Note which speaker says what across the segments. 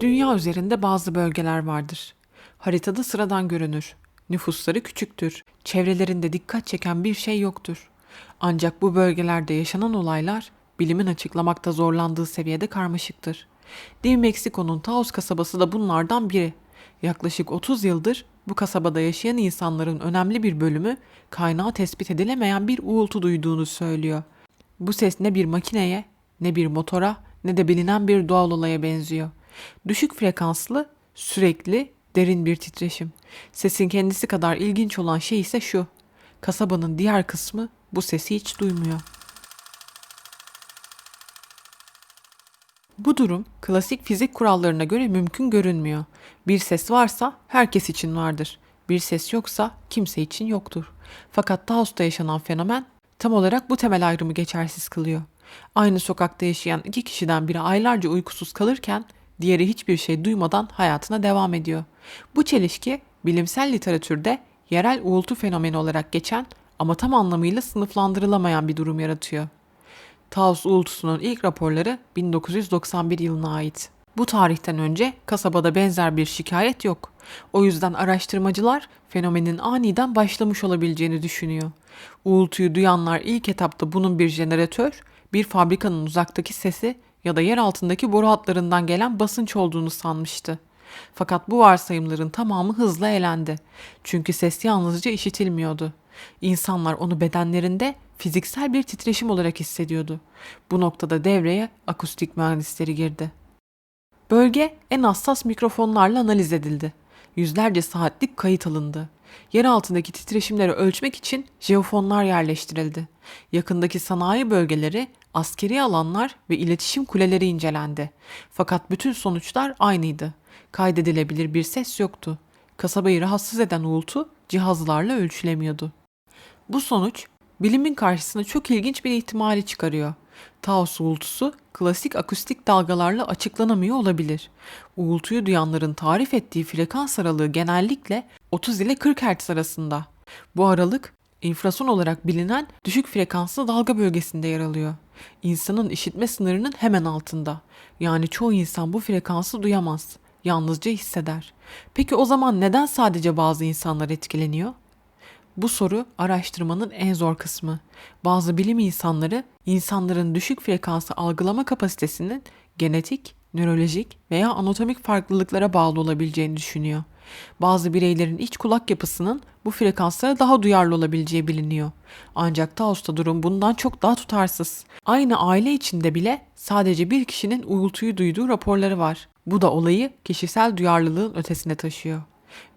Speaker 1: Dünya üzerinde bazı bölgeler vardır. Haritada sıradan görünür. Nüfusları küçüktür. Çevrelerinde dikkat çeken bir şey yoktur. Ancak bu bölgelerde yaşanan olaylar bilimin açıklamakta zorlandığı seviyede karmaşıktır. New Mexico'nun Taos kasabası da bunlardan biri. Yaklaşık 30 yıldır bu kasabada yaşayan insanların önemli bir bölümü kaynağı tespit edilemeyen bir uğultu duyduğunu söylüyor. Bu ses ne bir makineye, ne bir motora, ne de bilinen bir doğal olaya benziyor. Düşük frekanslı, sürekli, derin bir titreşim. Sesin kendisi kadar ilginç olan şey ise şu. Kasabanın diğer kısmı bu sesi hiç duymuyor. Bu durum klasik fizik kurallarına göre mümkün görünmüyor. Bir ses varsa herkes için vardır. Bir ses yoksa kimse için yoktur. Fakat Taos'ta yaşanan fenomen tam olarak bu temel ayrımı geçersiz kılıyor. Aynı sokakta yaşayan iki kişiden biri aylarca uykusuz kalırken diğeri hiçbir şey duymadan hayatına devam ediyor. Bu çelişki bilimsel literatürde yerel uğultu fenomeni olarak geçen ama tam anlamıyla sınıflandırılamayan bir durum yaratıyor. Taos uğultusunun ilk raporları 1991 yılına ait. Bu tarihten önce kasabada benzer bir şikayet yok. O yüzden araştırmacılar fenomenin aniden başlamış olabileceğini düşünüyor. Uğultuyu duyanlar ilk etapta bunun bir jeneratör, bir fabrikanın uzaktaki sesi ya da yer altındaki boru hatlarından gelen basınç olduğunu sanmıştı. Fakat bu varsayımların tamamı hızla elendi. Çünkü ses yalnızca işitilmiyordu. İnsanlar onu bedenlerinde fiziksel bir titreşim olarak hissediyordu. Bu noktada devreye akustik mühendisleri girdi. Bölge en hassas mikrofonlarla analiz edildi. Yüzlerce saatlik kayıt alındı. Yer altındaki titreşimleri ölçmek için jeofonlar yerleştirildi. Yakındaki sanayi bölgeleri, askeri alanlar ve iletişim kuleleri incelendi. Fakat bütün sonuçlar aynıydı. Kaydedilebilir bir ses yoktu. Kasabayı rahatsız eden uğultu cihazlarla ölçülemiyordu. Bu sonuç bilimin karşısına çok ilginç bir ihtimali çıkarıyor. Taos uğultusu klasik akustik dalgalarla açıklanamıyor olabilir. Uğultuyu duyanların tarif ettiği frekans aralığı genellikle 30 ile 40 Hz arasında. Bu aralık infrason olarak bilinen düşük frekanslı dalga bölgesinde yer alıyor. İnsanın işitme sınırının hemen altında. Yani çoğu insan bu frekansı duyamaz. Yalnızca hisseder. Peki o zaman neden sadece bazı insanlar etkileniyor? Bu soru araştırmanın en zor kısmı. Bazı bilim insanları insanların düşük frekansı algılama kapasitesinin genetik, nörolojik veya anatomik farklılıklara bağlı olabileceğini düşünüyor. Bazı bireylerin iç kulak yapısının bu frekanslara daha duyarlı olabileceği biliniyor. Ancak Taos'ta durum bundan çok daha tutarsız. Aynı aile içinde bile sadece bir kişinin uğultuyu duyduğu raporları var. Bu da olayı kişisel duyarlılığın ötesine taşıyor.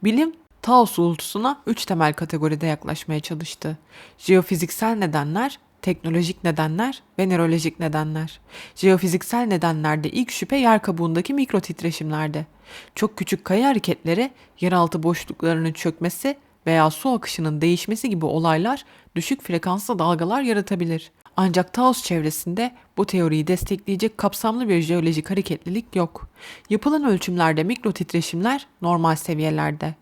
Speaker 1: Bilim Taos uğultusuna üç temel kategoride yaklaşmaya çalıştı. Jeofiziksel nedenler, teknolojik nedenler ve nörolojik nedenler. Jeofiziksel nedenlerde ilk şüphe yer kabuğundaki mikro titreşimlerde. Çok küçük kaya hareketleri, yeraltı boşluklarının çökmesi veya su akışının değişmesi gibi olaylar düşük frekanslı dalgalar yaratabilir. Ancak Taos çevresinde bu teoriyi destekleyecek kapsamlı bir jeolojik hareketlilik yok. Yapılan ölçümlerde mikro titreşimler normal seviyelerde.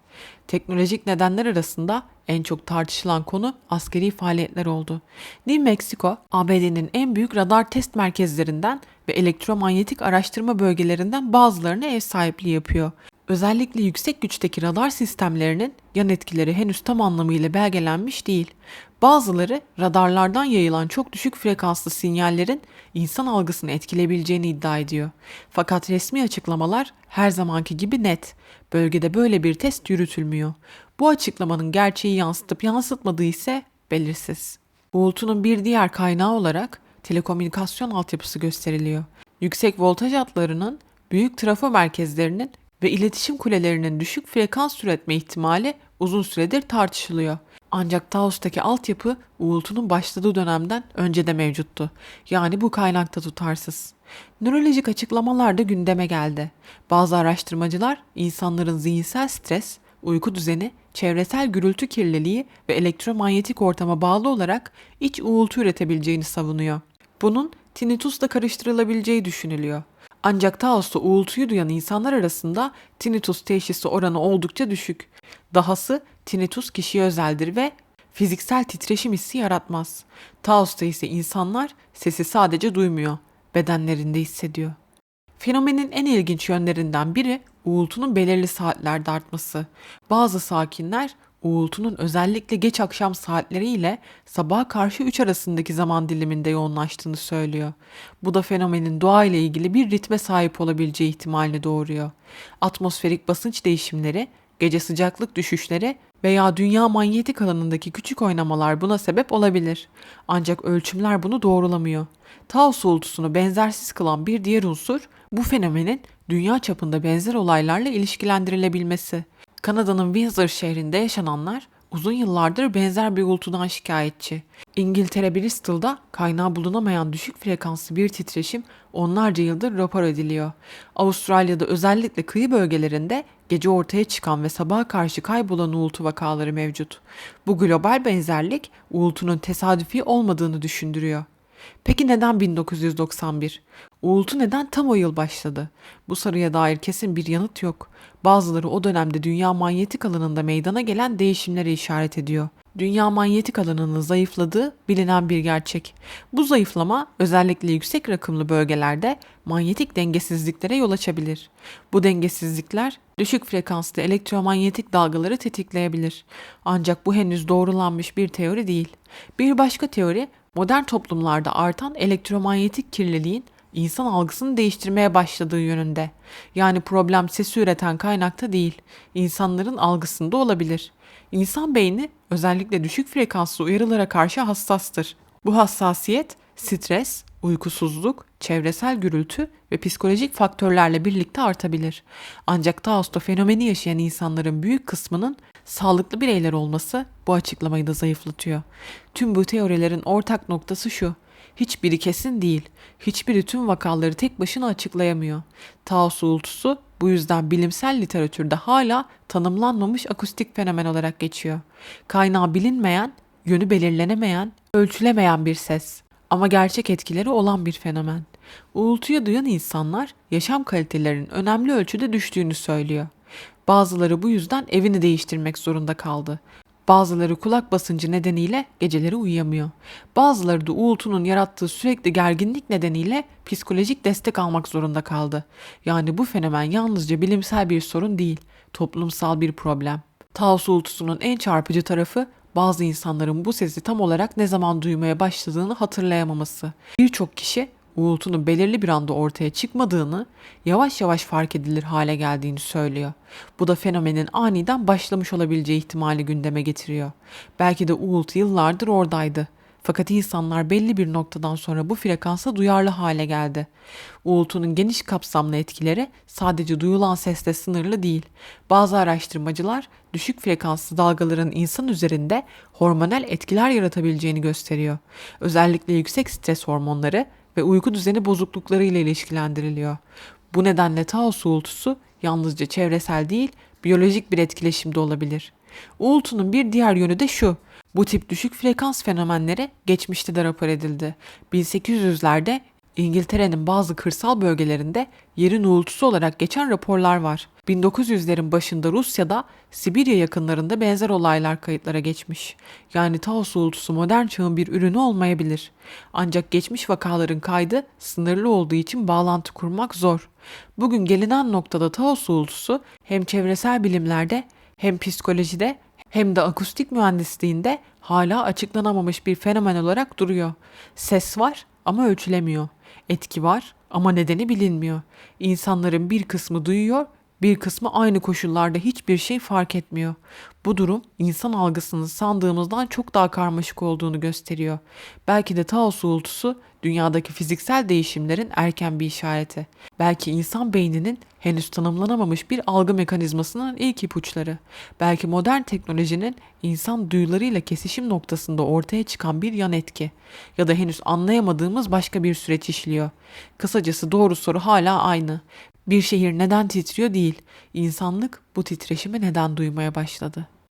Speaker 1: Teknolojik nedenler arasında en çok tartışılan konu askeri faaliyetler oldu. New Mexico, ABD'nin en büyük radar test merkezlerinden ve elektromanyetik araştırma bölgelerinden bazılarına ev sahipliği yapıyor. Özellikle yüksek güçteki radar sistemlerinin yan etkileri henüz tam anlamıyla belgelenmiş değil. Bazıları radarlardan yayılan çok düşük frekanslı sinyallerin insan algısını etkileyebileceğini iddia ediyor. Fakat resmi açıklamalar her zamanki gibi net. Bölgede böyle bir test yürütülmüyor. Bu açıklamanın gerçeği yansıtıp yansıtmadığı ise belirsiz. Uğultunun bir diğer kaynağı olarak telekomünikasyon altyapısı gösteriliyor. Yüksek voltaj hatlarının büyük trafo merkezlerinin ve iletişim kulelerinin düşük frekans üretme ihtimali uzun süredir tartışılıyor. Ancak Taos'taki altyapı uğultunun başladığı dönemden önce de mevcuttu. Yani bu kaynakta tutarsız. Nörolojik açıklamalar da gündeme geldi. Bazı araştırmacılar insanların zihinsel stres, uyku düzeni, çevresel gürültü kirliliği ve elektromanyetik ortama bağlı olarak iç uğultu üretebileceğini savunuyor. Bunun tinnitusla karıştırılabileceği düşünülüyor. Ancak Taos'ta uğultuyu duyan insanlar arasında tinnitus teşhisi oranı oldukça düşük. Dahası tinnitus kişiye özeldir ve fiziksel titreşim hissi yaratmaz. Taos'ta ise insanlar sesi sadece duymuyor, bedenlerinde hissediyor. Fenomenin en ilginç yönlerinden biri uğultunun belirli saatlerde artması. Bazı sakinler uğultunun özellikle geç akşam saatleriyle sabaha karşı 3 arasındaki zaman diliminde yoğunlaştığını söylüyor. Bu da fenomenin doğa ile ilgili bir ritme sahip olabileceği ihtimalini doğuruyor. Atmosferik basınç değişimleri, gece sıcaklık düşüşleri veya dünya manyetik alanındaki küçük oynamalar buna sebep olabilir. Ancak ölçümler bunu doğrulamıyor. Taos uğultusunu benzersiz kılan bir diğer unsur bu fenomenin dünya çapında benzer olaylarla ilişkilendirilebilmesi. Kanada'nın Windsor şehrinde yaşananlar uzun yıllardır benzer bir uğultudan şikayetçi. İngiltere Bristol'da kaynağı bulunamayan düşük frekanslı bir titreşim onlarca yıldır rapor ediliyor. Avustralya'da özellikle kıyı bölgelerinde gece ortaya çıkan ve sabaha karşı kaybolan uğultu vakaları mevcut. Bu global benzerlik uğultunun tesadüfi olmadığını düşündürüyor. Peki neden 1991? Uğultu neden tam o yıl başladı? Bu soruya dair kesin bir yanıt yok. Bazıları o dönemde dünya manyetik alanında meydana gelen değişimlere işaret ediyor. Dünya manyetik alanının zayıfladığı bilinen bir gerçek. Bu zayıflama özellikle yüksek rakımlı bölgelerde manyetik dengesizliklere yol açabilir. Bu dengesizlikler düşük frekanslı elektromanyetik dalgaları tetikleyebilir. Ancak bu henüz doğrulanmış bir teori değil. Bir başka teori modern toplumlarda artan elektromanyetik kirliliğin insan algısını değiştirmeye başladığı yönünde. Yani problem sesi üreten kaynakta değil, insanların algısında olabilir. İnsan beyni özellikle düşük frekanslı uyarılara karşı hassastır. Bu hassasiyet stres, uykusuzluk, çevresel gürültü ve psikolojik faktörlerle birlikte artabilir. Ancak Taosta fenomeni yaşayan insanların büyük kısmının sağlıklı bireyler olması bu açıklamayı da zayıflatıyor. Tüm bu teorilerin ortak noktası şu. Hiçbiri kesin değil. Hiçbiri tüm vakaları tek başına açıklayamıyor. Taos uğultusu bu yüzden bilimsel literatürde hala tanımlanmamış akustik fenomen olarak geçiyor. Kaynağı bilinmeyen, yönü belirlenemeyen, ölçülemeyen bir ses ama gerçek etkileri olan bir fenomen. Uğultuyu duyan insanlar yaşam kalitelerinin önemli ölçüde düştüğünü söylüyor. Bazıları bu yüzden evini değiştirmek zorunda kaldı. Bazıları kulak basıncı nedeniyle geceleri uyuyamıyor. Bazıları da uğultunun yarattığı sürekli gerginlik nedeniyle psikolojik destek almak zorunda kaldı. Yani bu fenomen yalnızca bilimsel bir sorun değil, toplumsal bir problem. Taos uğultusunun en çarpıcı tarafı bazı insanların bu sesi tam olarak ne zaman duymaya başladığını hatırlayamaması. Birçok kişi uğultunun belirli bir anda ortaya çıkmadığını, yavaş yavaş fark edilir hale geldiğini söylüyor. Bu da fenomenin aniden başlamış olabileceği ihtimali gündeme getiriyor. Belki de uğultu yıllardır oradaydı. Fakat insanlar belli bir noktadan sonra bu frekansa duyarlı hale geldi. Uğultunun geniş kapsamlı etkileri sadece duyulan sesle sınırlı değil. Bazı araştırmacılar düşük frekanslı dalgaların insan üzerinde hormonal etkiler yaratabileceğini gösteriyor. Özellikle yüksek stres hormonları ve uyku düzeni bozuklukları ile ilişkilendiriliyor. Bu nedenle Taos uğultusu yalnızca çevresel değil, biyolojik bir etkileşimde olabilir. Uğultunun bir diğer yönü de şu. Bu tip düşük frekans fenomenleri geçmişte de rapor edildi. 1800'lerde İngiltere'nin bazı kırsal bölgelerinde yerin uğultusu olarak geçen raporlar var. 1900'lerin başında Rusya'da Sibirya yakınlarında benzer olaylar kayıtlara geçmiş. Yani Taos uğultusu modern çağın bir ürünü olmayabilir. Ancak geçmiş vakaların kaydı sınırlı olduğu için bağlantı kurmak zor. Bugün gelinen noktada Taos uğultusu hem çevresel bilimlerde hem psikolojide hem de akustik mühendisliğinde hala açıklanamamış bir fenomen olarak duruyor. Ses var ama ölçülemiyor. Etki var ama nedeni bilinmiyor. İnsanların bir kısmı duyuyor, bir kısmı aynı koşullarda hiçbir şey fark etmiyor. Bu durum insan algısının sandığımızdan çok daha karmaşık olduğunu gösteriyor. Belki de Taos uğultusu dünyadaki fiziksel değişimlerin erken bir işareti. Belki insan beyninin henüz tanımlanamamış bir algı mekanizmasının ilk ipuçları. Belki modern teknolojinin insan duyularıyla kesişim noktasında ortaya çıkan bir yan etki. Ya da henüz anlayamadığımız başka bir süreç işliyor. Kısacası doğru soru hala aynı. Bir şehir neden titriyor değil, insanlık bu titreşimi neden duymaya başladı?